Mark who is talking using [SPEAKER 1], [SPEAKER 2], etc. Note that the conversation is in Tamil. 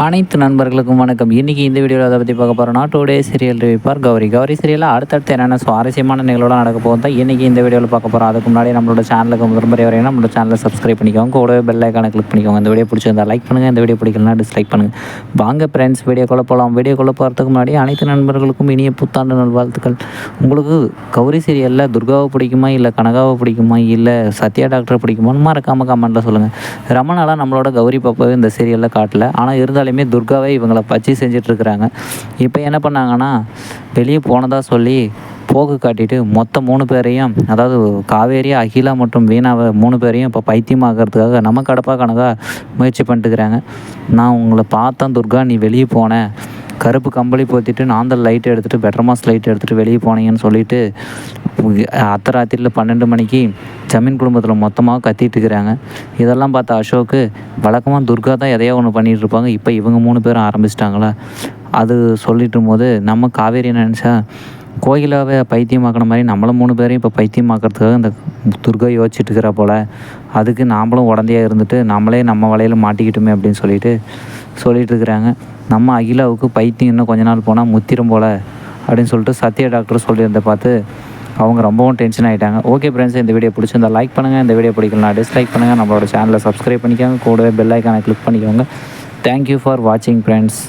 [SPEAKER 1] அனைத்து நண்பர்களுக்கும் வணக்கம். இன்றைக்கி இந்த வீடியோவில் அதை பற்றி பார்க்க போகிறோம்னா டூ டே சீரியல் ரிவிப்பார் கௌரி. கௌரி சீரியலில் அடுத்தடுத்து என்னென்ன சுவாரஸ்யமான நிகழ்வுலாம் நடக்க போகுது தான் இன்றைக்கி இந்த வீடியோவில் பார்க்க போகிறோம் அதுக்கு முன்னாடி நம்மளோட சேனலுக்கு முதல் முறை வரையும் நம்மளோட சேனலை சப்ஸ்கிரைப் பண்ணிக்கோங்க. கூடவே பெல் ஐக்கானை கிளிக் பண்ணிக்கோங்க. இந்த வீடியோ பிடிச்சிருந்தா லைக் பண்ணுங்கள் இந்த வீடியோ பிடிக்கலனா டிஸ்லைக் பண்ணுங்கள் வாங்க ஃப்ரெண்ட்ஸ் வீடியோக்குள்ளே போகலாம் வீடியோக்குள்ளே போகிறதுக்கு முன்னாடி அனைத்து நண்பர்களுக்கும் இனிய புத்தாண்டு நல்வாழ்த்துக்கள். உங்களுக்கு கௌரி சீரியலில் துர்காவை பிடிக்குமா இல்லை கனகாவை பிடிக்குமா இல்லை சத்யா டாக்டரை பிடிக்குமான்னு மறக்காமல் கமெண்ட்டில் சொல்லுங்கள் ரொம்ப நாளாக நம்மளோட கௌரி பாப்பாவே இந்த சீரியலில் காட்டல. ஆனால் இருந்தாலுமே துர்காவை இவங்களை பச்சி செஞ்சிட்ருக்குறாங்க. இப்போ என்ன பண்ணாங்கன்னா வெளியே போனதாக சொல்லி போக்கு காட்டிட்டு மொத்த மூணு பேரையும் அதாவது காவேரி அகிலா மற்றும் வீணாவை மூணு பேரையும் இப்போ பைத்தியமாக்கிறதுக்காக நம்ம கடப்பா கணக்காக முயற்சி பண்ணிட்டுக்கிறாங்க நான் உங்களை பார்த்தேன் துர்கா நீ வெளியே போனேன் கருப்பு கம்பளி போத்திட்டு நாந்தல் லைட் எடுத்துகிட்டு பெட்ரமாஸ் லைட் எடுத்துகிட்டு வெளியே போனீங்கன்னு சொல்லிட்டு அத்தராத்திரியில் பன்னெண்டு மணிக்கு ஜமீன் குடும்பத்தில் மொத்தமாக கத்திட்டு இருக்கிறாங்க. இதெல்லாம் பார்த்த அசோக்கு வழக்கமாக துர்கா தான் எதையோ ஒன்று பண்ணிகிட்டு இருப்பாங்க. இப்போ இவங்க மூணு பேரும் ஆரம்பிச்சிட்டாங்களா? அது சொல்லிட்டு போது நம்ம காவேரி நினச்சா கோயிலாவை பைத்தியமாக்கின மாதிரி நம்மளும் மூணு பேரையும் இப்போ பைத்தியமாக்கிறதுக்காக இந்த துர்கா யோசிச்சுட்டு இருக்கிறா போல். அதுக்கு நாமளும் உடந்தையாக இருந்துட்டு நம்மளே நம்ம வலையில் மாட்டிக்கிட்டுமே அப்படின்னு சொல்லிட்டு சொல்லிட்டு இருக்கிறாங்க. நம்ம அகிலாவுக்கு பைத்தியம் இன்னும் கொஞ்ச நாள் போனால் முத்திரும் போல் அப்படின்னு சொல்லிட்டு சத்யா டாக்டர் சொல்லியிருந்த பார்த்து அவங்க ரொம்பவும் டென்ஷன் ஆகிட்டாங்க ஓகே ஃப்ரெண்ட்ஸ் இந்த வீடியோ பிடிச்சிருந்தா லைக் பண்ணுங்கள் இந்த வீடியோ பிடிக்கலாம் டிஸ்லைக் பண்ணுங்கள் நம்மளோட சேனலை சப்ஸ்கிரைப் பண்ணிக்கோங்க. கூடவே பெல் ஐக்கானை கிளிக் பண்ணிக்கோங்க. தேங்க்யூ ஃபார் வாட்சிங் ஃப்ரெண்ட்ஸ்